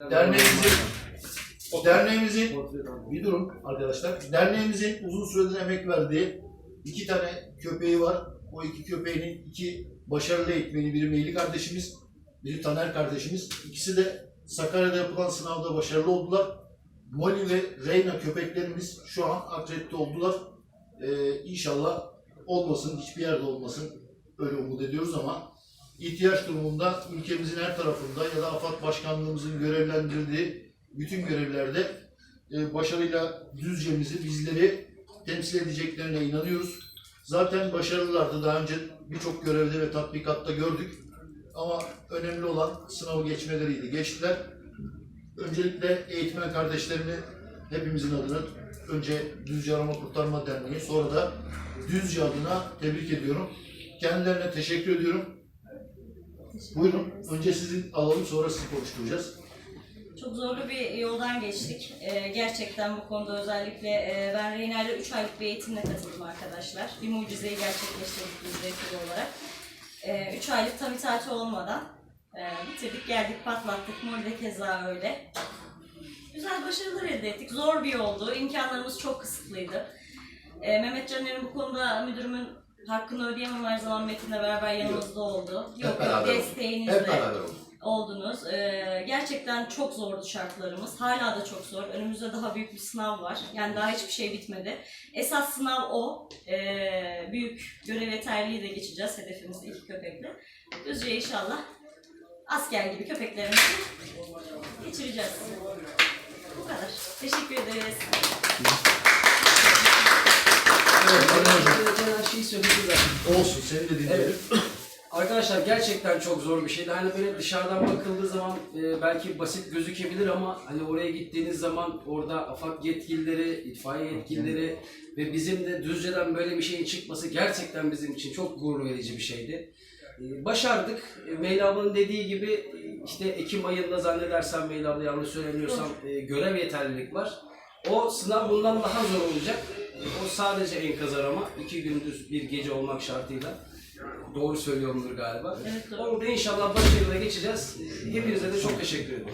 Derneğimizin derneğimizin bir durun arkadaşlar. Derneğimizin uzun süredir emek verdiği iki tane köpeği var. O iki köpeğinin iki başarılı eğitmeni, biri Meyli kardeşimiz, biri Taner kardeşimiz. İkisi de Sakarya'da yapılan sınavda başarılı oldular. Molly ve Reyna köpeklerimiz şu an akredite oldular. Ee, inşallah olmasın, hiçbir yerde olmasın. Öyle umut ediyoruz ama ihtiyaç durumunda ülkemizin her tarafında ya da AFAD Başkanlığımızın görevlendirdiği bütün görevlerde e, başarıyla Düzce'mizi, bizleri temsil edeceklerine inanıyoruz. Zaten başarılılardı. Daha önce birçok görevde ve tatbikatta gördük. Ama önemli olan sınavı geçmeleriydi. Geçtiler. Öncelikle eğitmen kardeşlerimi hepimizin adına önce Düzce Arama Kurtarma Derneği sonra da Düzce adına tebrik ediyorum. Kendilerine teşekkür ediyorum. Buyurun. Önce sizi alalım sonra sizi konuşturacağız. Çok zorlu bir yoldan geçtik. Ee, gerçekten bu konuda özellikle e, ben Reyna ile 3 aylık bir eğitimle katıldım arkadaşlar. Bir mucizeyi gerçekleştirdik biz ekip olarak. 3 aylık tam itaati olmadan e, bitirdik, geldik, patlattık. De keza öyle. Güzel başarılar elde ettik. Zor bir yoldu. İmkanlarımız çok kısıtlıydı. E, Mehmet Caner'in bu konuda müdürümün hakkını ödeyemem her zaman Metin'le beraber yanımızda oldu. Hep beraber olduk. desteğinizle Hep beraber olduk. oldunuz. Ee, gerçekten çok zordu şartlarımız. Hala da çok zor. Önümüzde daha büyük bir sınav var. Yani daha hiçbir şey bitmedi. Esas sınav o. Ee, büyük görev yeterliği de geçeceğiz. Hedefimiz iki köpekle. Düzce inşallah asker gibi köpeklerimizi geçireceğiz. Bu kadar. Teşekkür ederiz. Evet, Taner Hocam. Şeyi söyledi zaten. Olsun seni de dinleyelim. Arkadaşlar gerçekten çok zor bir şeydi. Hani böyle dışarıdan bakıldığı zaman e, belki basit gözükebilir ama hani oraya gittiğiniz zaman orada AFAD yetkilileri, itfaiye yetkilileri ve bizim de Düzce'den böyle bir şeyin çıkması gerçekten bizim için çok gurur verici bir şeydi. E, başardık. E, Meyla ablanın dediği gibi e, işte Ekim ayında zannedersem Meyla abla yanlış söylemiyorsam e, görev yeterlilik var. O sınav bundan daha zor olacak. O sadece enkaz arama. iki gündüz bir gece olmak şartıyla. Doğru söylüyorumdur galiba. Evet, doğru. Onu da inşallah başarıyla geçeceğiz. Hepinize de çok teşekkür ederim.